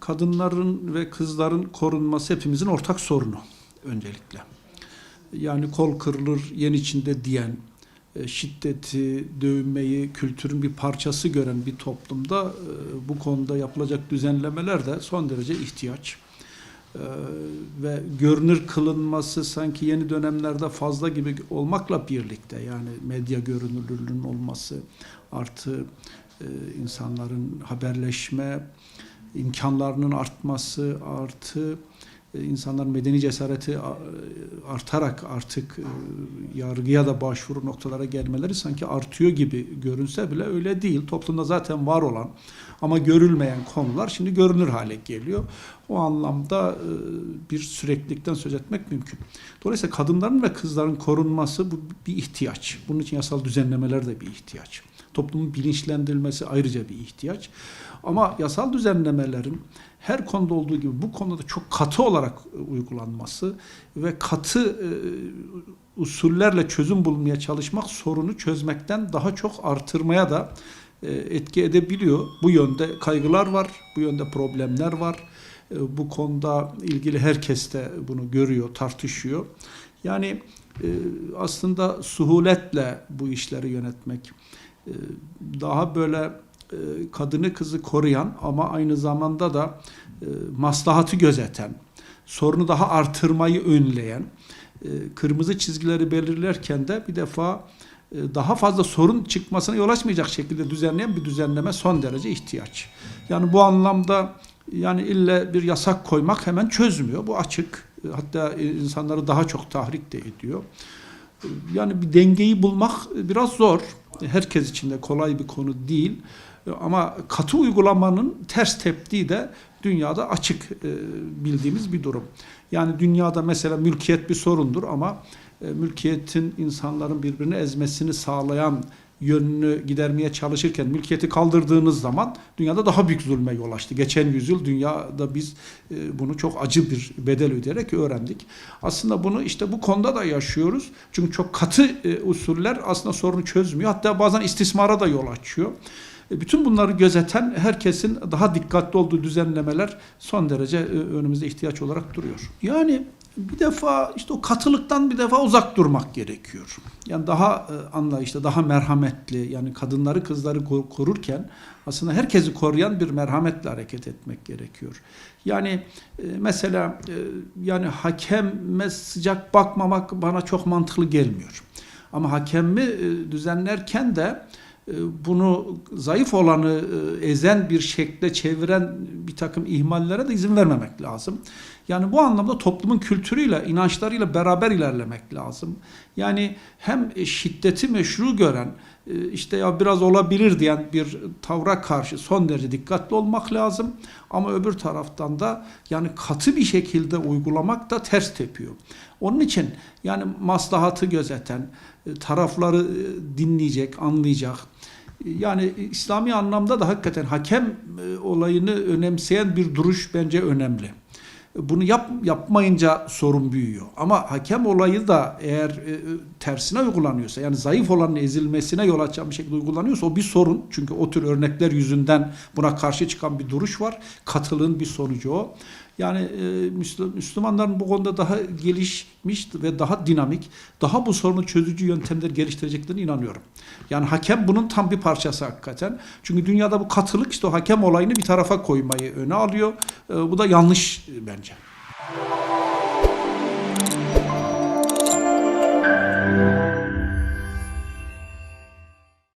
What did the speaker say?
kadınların ve kızların korunması hepimizin ortak sorunu öncelikle. Yani kol kırılır yen içinde diyen, e, şiddeti, dövmeyi kültürün bir parçası gören bir toplumda e, bu konuda yapılacak düzenlemeler de son derece ihtiyaç. E, Ve görünür kılınması sanki yeni dönemlerde fazla gibi olmakla birlikte yani medya görünürlüğünün olması artı insanların haberleşme imkanlarının artması artı e, insanların medeni cesareti a- artarak artık e, yargıya da başvuru noktalara gelmeleri sanki artıyor gibi görünse bile öyle değil. Toplumda zaten var olan ama görülmeyen konular şimdi görünür hale geliyor. O anlamda e, bir süreklilikten söz etmek mümkün. Dolayısıyla kadınların ve kızların korunması bu bir ihtiyaç. Bunun için yasal düzenlemeler de bir ihtiyaç. Toplumun bilinçlendirilmesi ayrıca bir ihtiyaç. Ama yasal düzenlemelerin her konuda olduğu gibi bu konuda da çok katı olarak e, uygulanması ve katı e, usullerle çözüm bulmaya çalışmak sorunu çözmekten daha çok artırmaya da e, etki edebiliyor. Bu yönde kaygılar var, bu yönde problemler var. Bu konuda ilgili herkes de bunu görüyor, tartışıyor. Yani aslında suhuletle bu işleri yönetmek, daha böyle e, kadını kızı koruyan ama aynı zamanda da e, maslahatı gözeten, sorunu daha artırmayı önleyen, e, kırmızı çizgileri belirlerken de bir defa daha fazla sorun çıkmasına yol açmayacak şekilde düzenleyen bir düzenleme son derece ihtiyaç. Yani bu anlamda yani ille bir yasak koymak hemen çözmüyor. Bu açık. Hatta insanları daha çok tahrik de ediyor. Yani bir dengeyi bulmak biraz zor. Herkes için de kolay bir konu değil. Ama katı uygulamanın ters teptiği de dünyada açık e, bildiğimiz bir durum. Yani dünyada mesela mülkiyet bir sorundur ama e, mülkiyetin insanların birbirini ezmesini sağlayan yönünü gidermeye çalışırken mülkiyeti kaldırdığınız zaman dünyada daha büyük zulme yol açtı. Geçen yüzyıl dünyada biz e, bunu çok acı bir bedel ödeyerek öğrendik. Aslında bunu işte bu konuda da yaşıyoruz. Çünkü çok katı e, usuller aslında sorunu çözmüyor. Hatta bazen istismara da yol açıyor. E, Bütün bunları gözeten herkesin daha dikkatli olduğu düzenlemeler son derece önümüzde ihtiyaç olarak duruyor. Yani bir defa işte o katılıktan bir defa uzak durmak gerekiyor. Yani daha e, anlayışlı, daha merhametli yani kadınları kızları ko- korurken aslında herkesi koruyan bir merhametle hareket etmek gerekiyor. Yani e, mesela e, yani hakeme sıcak bakmamak bana çok mantıklı gelmiyor. Ama hakemi e, düzenlerken de bunu zayıf olanı e, ezen bir şekle çeviren bir takım ihmallere de izin vermemek lazım. Yani bu anlamda toplumun kültürüyle, inançlarıyla beraber ilerlemek lazım. Yani hem şiddeti meşru gören, e, işte ya biraz olabilir diyen bir tavra karşı son derece dikkatli olmak lazım. Ama öbür taraftan da yani katı bir şekilde uygulamak da ters tepiyor. Onun için yani maslahatı gözeten, e, tarafları e, dinleyecek, anlayacak, yani İslami anlamda da hakikaten hakem e, olayını önemseyen bir duruş bence önemli. Bunu yap, yapmayınca sorun büyüyor. Ama hakem olayı da eğer e, tersine uygulanıyorsa yani zayıf olanın ezilmesine yol açan bir şekilde uygulanıyorsa o bir sorun. Çünkü o tür örnekler yüzünden buna karşı çıkan bir duruş var. Katılığın bir sonucu o. Yani e, Müslü- Müslümanların bu konuda daha gelişmiş ve daha dinamik, daha bu sorunu çözücü yöntemler geliştireceklerine inanıyorum. Yani hakem bunun tam bir parçası hakikaten. Çünkü dünyada bu katılık işte o hakem olayını bir tarafa koymayı öne alıyor. E, bu da yanlış e, bence.